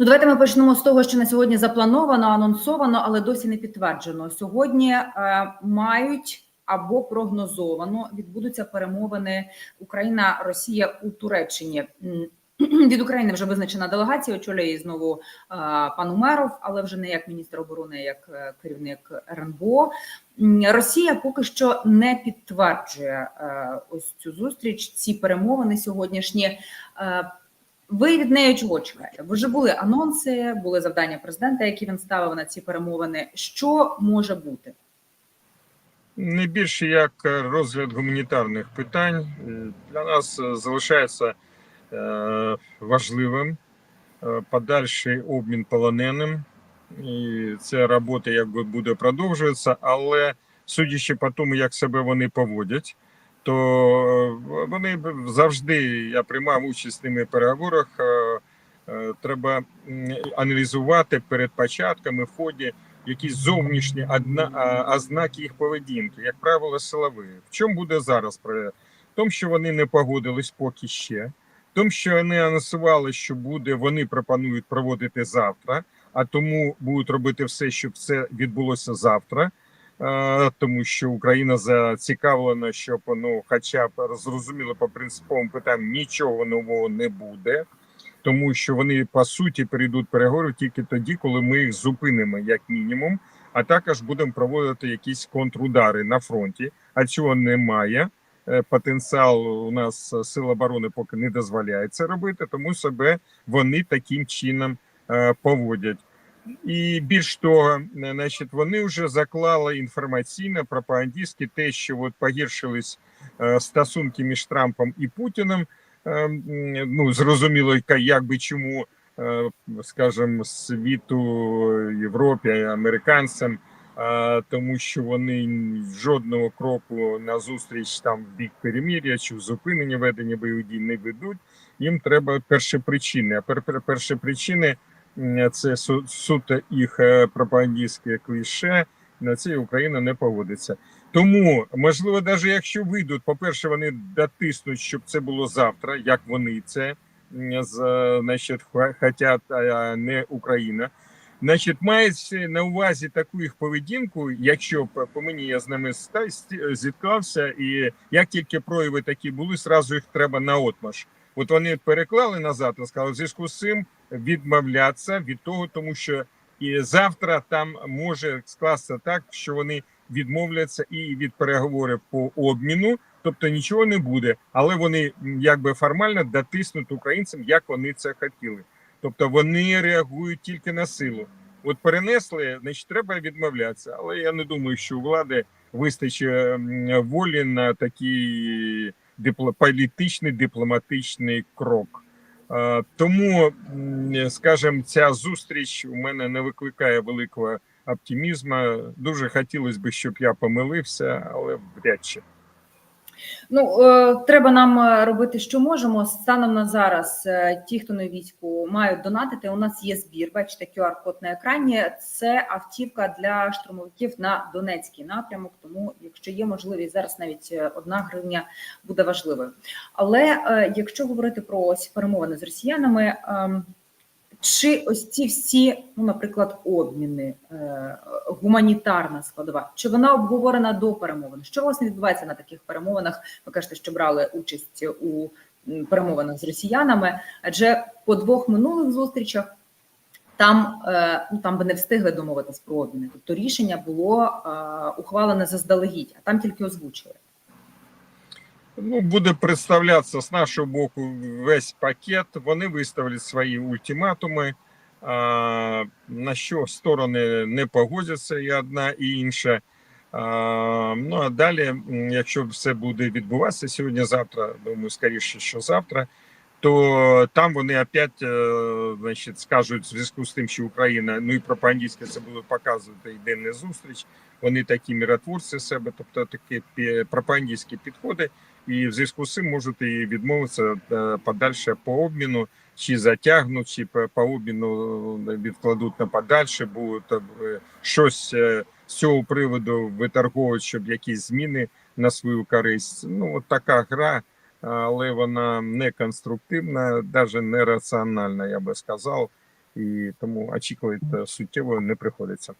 Ну, давайте ми почнемо з того, що на сьогодні заплановано, анонсовано, але досі не підтверджено. Сьогодні е, мають або прогнозовано відбудуться перемовини Україна Росія у Туреччині. Від України вже визначена делегація, очолює її знову е, пан Умеров, але вже не як міністр оборони, а як е, керівник РНБО. Росія поки що не підтверджує е, ось цю зустріч, ці перемовини сьогоднішні. Ви від неї чого чекаєте? Бо вже були анонси, були завдання президента, які він ставив на ці перемовини. Що може бути? Не більше як розгляд гуманітарних питань для нас залишається е, важливим е, подальший обмін полоненим, і ця робота якби буде продовжуватися, але судячи по тому, як себе вони поводять, то е, вони завжди я приймав участь в ними переговорах. е, е, Треба аналізувати перед початками в ході якісь зовнішні ознаки їх поведінки, як правило, силові. В чому буде зараз В тому, що вони не погодились поки ще, в тому, що вони анонсували, що буде, вони пропонують проводити завтра, а тому будуть робити все, щоб це відбулося завтра. Е, Тому що Україна зацікавлена, щоб ну, хоча б зрозуміло по принциповим питанням нічого нового не буде тому що вони по суті перейдуть переговори тільки тоді, коли ми їх зупинимо, як мінімум. А також будемо проводити якісь контрудари на фронті. А цього немає. Е, Потенціал у нас е, сил оборони поки не дозволяє це робити, тому себе вони таким чином поводять. І більш того, е, значить, вони вже заклали інформаційно пропагандистськи те, що от погіршились е, стосунки між Трампом і Путіним. Е, ну зрозуміло, як би чому, скажімо, світу Європі, американцям, тому що вони жодного кроку на зустріч там в бік перемір'я чи в зупинення ведення бойових дій не ведуть. Їм треба перші причини. А пер, м, це су- суто їх е, пропагандистське кліше. На це Україна не поводиться. Тому можливо, навіть якщо вийдуть, по-перше, вони дотиснуть, щоб це було завтра, як вони це значить, хотять, а не Україна. Значить, мається на увазі таку їх поведінку, якщо по по мені я з ними зіткався, і як тільки прояви такі були, зразу їх треба на отмаш. От вони переклали назад і сказали, в зв'язку з цим відмовлятися від того, тому що і завтра там може скластися так, що вони відмовляться і від переговорів по обміну, тобто нічого не буде, але вони якби формально дотиснуть українцям, як вони це хотіли. Тобто вони реагують тільки на силу. От перенесли, значить, треба відмовлятися. Але я не думаю, що у влади вистачить волі на дипло- політичний дипломатичний крок. Тому, скажімо, ця зустріч у мене не викликає великого оптимізму. Дуже хотілося б, щоб я помилився, але вряд чи. Ну е, треба нам е, робити, що можемо. Станом на зараз е, ті, хто на війську, мають донатити. У нас є збір. Бачите, QR-код на екрані. Це автівка для штурмовиків на Донецький напрямок. Тому, якщо є можливість, зараз навіть одна гривня буде важливою. Але якщо говорити про ось перемовини з росіянами. Чи ось ці всі, ну, наприклад, обміни, е, гуманітарна складова, чи вона обговорена до перемовин? Що власне відбувається на таких перемовинах? Ви кажете, що брали участь у перемовинах з росіянами, адже по двох минулих зустрічах там, е, ну, там би не встигли домовитись про обміни. Тобто рішення було е, ухвалене заздалегідь, а там тільки озвучили. Ну, буде представлятися з нашого боку весь пакет. Вони виставлять свої ультиматуми, а, на що сторони не погодяться і одна і інша. А, ну а далі, якщо все буде відбуватися сьогодні-завтра, думаю, скоріше, що завтра, то там вони опять е, значить, скажуть в зв'язку з тим, що Україна, ну і пропагандистське це будуть показувати йде не зустріч. Вони такі миротворці себе, тобто такі пропагандистські підходи і в зв'язку з цим можуть і відмовитися е, подальше по обміну, чи затягнуть, чи по обміну відкладуть на подальше, будуть е, щось е, з цього приводу виторговувати, щоб якісь зміни на свою користь. Ну, от така гра, але вона не конструктивна, навіть не раціональна, я би сказав. і тому очікувати суттєво не приходиться.